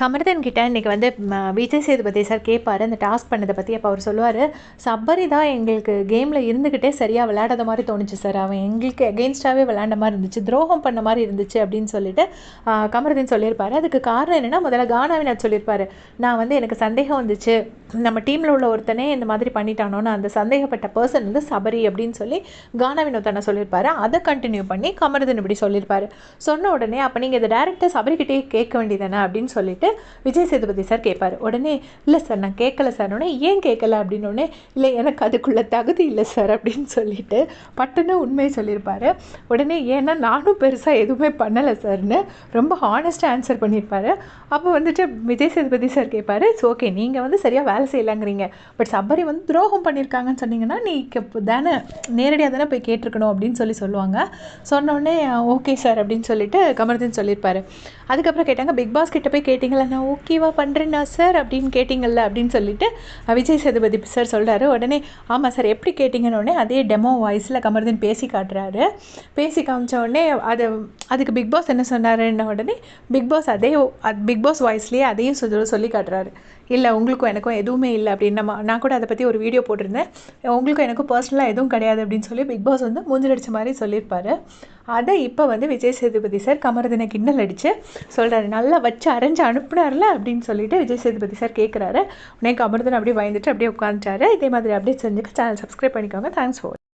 கமர்தன் கிட்ட இன்றைக்கி வந்து விஜய் சேதுபதி சார் கேட்பாரு அந்த டாஸ்க் பண்ணதை பற்றி அப்போ அவர் சொல்லுவார் சபரி தான் எங்களுக்கு கேமில் இருந்துக்கிட்டே சரியாக விளையாடாத மாதிரி தோணுச்சு சார். அவன் எங்களுக்கு எகெயின்ஸ்டாகவே விளையாண்ட மாதிரி இருந்துச்சு. துரோகம் பண்ண மாதிரி இருந்துச்சு அப்படின்னு சொல்லிட்டு கமர்தன் சொல்லியிருப்பார் சொல்லியிருப்பாரு. அதுக்கு காரணம் என்னென்னா முதல்ல கானாவினாத் சொல்லியிருப்பாரு. நான் வந்து எனக்கு சந்தேகம் வந்துச்சு. நம்ம டீமில் உள்ள ஒருத்தனே இந்த மாதிரி பண்ணிட்டானோன்னு அந்த சந்தேகப்பட்ட பர்சன் வந்து சபரி அப்படின்னு சொல்லி கானா வினோத்தனை சொல்லியிருப்பாரு. அதை கண்டினியூ பண்ணி கமர்தன் இப்படி சொல்லியிருப்பார். சொன்ன உடனே அப்போ நீங்கள் இதை டேரெக்டாக சபரிக்கிட்டே கேட்க வேண்டியதானே அப்படின்னு சொல்லிட்டு விஜய் சேதுபதி சார் கேட்பாரு உடனே இல்லை சார் நான் கேட்கல சார். உடனே ஏன் கேட்கல அப்படின்னு உடனே இல்லை எனக்கு அதுக்குள்ள தகுதி இல்லை சார் அப்படின்னு சொல்லிட்டு பட்டுன்னு உண்மையை சொல்லியிருப்பார் உடனே ஏன்னா நானும் பெருசாக எதுவுமே பண்ணலை சார்னு ரொம்ப ஹானஸ்ட்டாக ஆன்சர் பண்ணியிருப்பார் அப்போ வந்துட்டு விஜய் சேதுபதி சார் கேட்பாரு ஸோ ஓகே நீங்கள் வந்து சரியாக வேலை செய்யலாங்கிறீங்க. பட் சபரி வந்து துரோகம் பண்ணியிருக்காங்கன்னு சொன்னீங்கன்னா நீ இப்போ தானே நேரடியாக தானே போய் கேட்டிருக்கணும் அப்படின்னு சொல்லி சொல்லுவாங்க. சொன்னோடனே ஓகே சார் அப்படின்னு சொல்லிட்டு கமர்தீன் சொல்லியிருப்பாரு அதுக்கப்புறம் கேட்டாங்க பிக் பாஸ் கிட்ட போய் கேட்டிங்க கேட்டிங்களா நான் ஓகேவா பண்ணுறேன்னா சார் அப்படின்னு கேட்டிங்கல்ல அப்படின்னு சொல்லிட்டு விஜய் சேதுபதி சார் சொல்கிறாரு உடனே ஆமாம் சார் எப்படி கேட்டிங்கன்னு உடனே அதே டெமோ வாய்ஸில் கமர்தீன் பேசி காட்டுறாரு. பேசி காமிச்ச உடனே அது அதுக்கு பிக் பாஸ் என்ன சொன்னாருன்ன உடனே பிக் பாஸ் அதே பிக் பாஸ் வாய்ஸ்லேயே அதையும் சொல்லி சொல்லி காட்டுறாரு. இல்லை உங்களுக்கும் எனக்கும் எதுவுமே இல்லை அப்படின்னு நம்ம நான் கூட அதை பற்றி ஒரு வீடியோ போட்டிருந்தேன். உங்களுக்கும் எனக்கும் பர்சனலாக எதுவும் கிடையாது அப்படின்னு சொல்லி பிக் பாஸ் வந்து மூஞ்சிலடிச்ச மாதிரி சொல்லியிருப்பாரு. அதை இப்போ வந்து விஜய் சேதுபதி சார் கமரதினை கிண்டல் அடித்து சொல்கிறாரு நல்லா வச்சு அரைஞ்சு அனுப்புனார்ல அப்படின்னு சொல்லிட்டு விஜய் சேதுபதி சார் கேட்குறாரு உடனே கமரதன் அப்படியே பயந்துட்டு அப்படியே உட்காந்துட்டாரு இதே மாதிரி அப்படியே செஞ்சுக்க சேனல் சப்ஸ்கிரைப் பண்ணிக்கோங்க. Thanks for